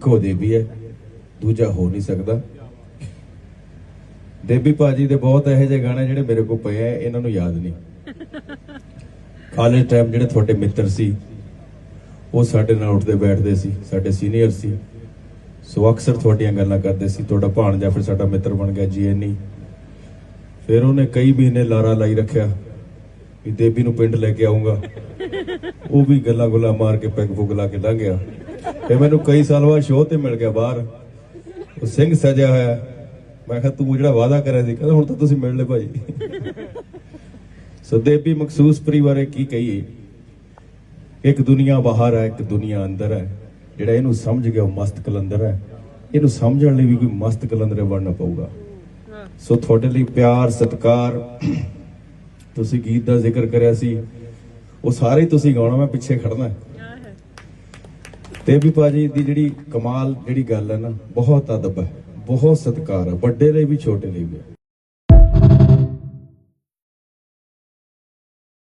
ਕੋ ਦੇਵੀ ਹੈ, ਦੂਜਾ ਹੋ ਨਹੀਂ ਸਕਦਾ। ਦੇਵੀ ਭਾਜੀ ਦੇ ਬਹੁਤ ਇਹੋ ਜਿਹੇ ਗਾਣੇ ਜਿਹੜੇ ਮੇਰੇ ਕੋਲ ਪਏ ਆ, ਇਹਨਾਂ ਨੂੰ ਯਾਦ ਨਹੀਂ। ਕਾਲਜ ਟਾਈਮ ਜਿਹੜੇ ਤੁਹਾਡੇ ਮਿੱਤਰ ਸੀ, ਉਹ ਸਾਡੇ ਨਾਲ ਉੱਠਦੇ ਬੈਠਦੇ ਸੀ, ਸਾਡੇ ਸੀਨੀਅਰ ਸੀ। ਸੋ ਅਕਸਰ ਤੁਹਾਡੀਆਂ ਗੱਲਾਂ ਕਰਦੇ ਸੀ, ਤੁਹਾਡਾ ਭਾਣਜਾ ਫਿਰ ਸਾਡਾ ਮਿੱਤਰ ਬਣ ਗਿਆ ਜੀਐਨਈ ਫਿਰ ਉਹਨੇ ਕਈ ਮਹੀਨੇ ਲਾਰਾ ਲਾਈ ਰੱਖਿਆ, ਵੀ ਦੇਵੀ ਨੂੰ ਪਿੰਡ ਲੈ ਕੇ ਆਉਂਗਾ ਉਹ ਵੀ ਗੱਲਾਂ ਗੁੱਲਾਂ ਮਾਰ ਕੇ ਪੈਗ ਫੁਗ ਲਾ ਕੇ ਲੰਘ ਗਿਆ। ਤੇ ਮੈਨੂੰ ਕਈ ਸਾਲ ਬਾਅਦ ਸ਼ੋਅ ਤੇ ਮਿਲ ਗਿਆ ਬਾਹਰ। ਉਹ ਸਿੰਘ ਸਜਿਆ ਹੋਇਆ। ਮੈਂ ਕਿਹਾ, ਤੂੰ ਜਿਹੜਾ ਵਾਅਦਾ ਕਰਿਆ ਸੀ, ਕਹਿੰਦਾ, ਹੁਣ ਤਾਂ ਤੁਸੀਂ ਮਿਲ ਲੈ ਭਾਈ। ਸੋ ਦੇਵੀ ਮਖਸੂਸ ਪਰਿਵਾਰੇ ਕੀ ਕਹੀਏ? ਇੱਕ ਦੁਨੀਆ ਬਾਹਰ ਹੈ, ਇੱਕ ਦੁਨੀਆ ਅੰਦਰ ਹੈ। ਜਿਹੜਾ ਇਹਨੂੰ ਸਮਝ ਗਿਆ, ਉਹ ਮਸਤ ਕਲੰਦਰ ਹੈ। ਇਹਨੂੰ ਸਮਝਣ ਲਈ ਵੀ ਕੋਈ ਮਸਤ ਕਲੰਦਰ ਬਣਨਾ ਪਊਗਾ। ਸੋ ਤੁਹਾਡੇ ਲਈ ਪਿਆਰ, ਸਤਿਕਾਰ, ਤੁਸੀਂ ਗੀਤ ਦਾ ਜ਼ਿਕਰ ਕਰਿਆ ਸੀ। ਉਹ ਸਾਰੇ ਤੁਸੀਂ ਗਾਉਣਾ, ਮੈਂ ਪਿੱਛੇ ਖੜਨਾ ਤੇ ਵੀ ਭਾਜੀ ਦੀ ਜਿਹੜੀ ਕਮਾਲ, ਜਿਹੜੀ ਗੱਲ ਹੈ ਨਾ, ਬਹੁਤ ਅਦਬ ਹੈ, ਬਹੁਤ ਸਤਿਕਾਰ ਹੈ ਵੱਡੇ ਲਈ ਵੀ, ਛੋਟੇ ਲਈ ਵੀ।